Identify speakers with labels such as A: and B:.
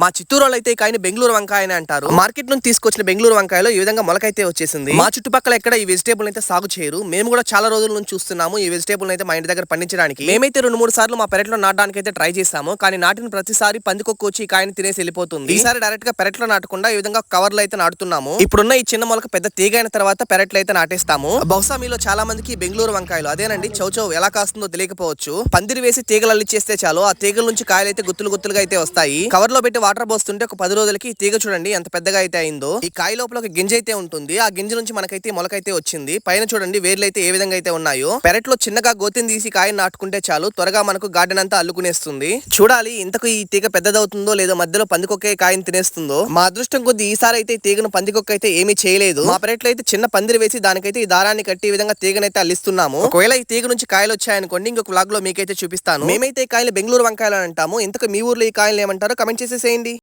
A: మా చిత్తూరులో అయితే కాయని బెంగళూరు వంకాయ అని అంటారు. మార్కెట్ నుంచి తీసుకొచ్చిన బెంగళూరు వంకాయలో ఈ విధంగా మొలకైతే వచ్చేసింది. మా చుట్టుపక్కల ఎక్కడ ఈ వెజిటేబుల్ అయితే సాగు చేయరు. మేము కూడా చాలా రోజుల నుంచి చూస్తున్నాము ఈ వెజిటేబుల్ అయితే మా ఇంటి దగ్గర పండించడానికి. మేమైతే రెండు మూడు సార్లు మా పెరట్లో నాటడానికి అయితే ట్రై చేసాము కానీ నాటిన ప్రతిసారి పందికొక్కు వచ్చి ఈ కాయని తినేసి వెళ్ళిపోతుంది. ఈసారి డైరెక్ట్గా పెరట్లో నాటకుండా ఈ విధంగా కవర్లో అయితే నాటుతున్నాము. ఇప్పుడున్న ఈ చిన్న మొలక పెద్ద తీగ అయిన తర్వాత పెరట్లో అయితే నాటేస్తాము. బహుశా మీలో చాలా మందికి బెంగళూరు వంకాయలు అదేనండి చౌచౌ ఎలా కాస్తుందో తెలియకపోవచ్చు. పందిరి వేసి తీగలు అల్లిచ్చేస్తే చాలు. ఆ తీగల నుంచి కాయలు అయితే గుత్తులు గుత్తులుగా అయితే వస్తాయి. కవర్లో పెట్టి వాటర్ పోస్తుంటే ఒక పది రోజులకి ఈ తీగ చూడండి ఎంత పెద్దగా అయితే అయిందో. ఈ కాయ లోపల ఒక గింజ అయితే ఉంటుంది. ఆ గింజ నుంచి మనకైతే మొలకైతే వచ్చింది. పైన చూడండి వేర్లు అయితే ఏ విధంగా అయితే ఉన్నాయో. పెరట్లో చిన్నగా గోతిని తీసి కాయని నాటుకుంటే చాలు. త్వరగా మనకు గార్డెన్ అంతా అల్లుకునేస్తుంది. చూడాలి ఇంతకు ఈ తీగ పెద్దదవుతుందో లేదో మధ్యలో పందికొక్కే కాయని తినేస్తుందో. మా అదృష్టం కొద్ది ఈసారి అయితే తీగను పందికొక్క అయితే ఏమీ చేయలేదు. మా పెరట్లో అయితే చిన్న పందిరి వేసి దానికైతే ఈ దారాన్ని కట్టి ఈ విధంగా తీగనైతే అల్లిస్తున్నాము. ఒకవేళ ఈ తీగ నుంచి కాయలు వచ్చాయనుకోండి ఇంకొక వ్లాగ్లో మీకైతే చూపిస్తాను. మేమైతే కాయలు బెంగళూరు వంకాయలు అంటాము. ఇంతకు మీ ఊర్లో ఈ కాయలు ఏమంటారో కమెంట్ చేసేసి Cindy?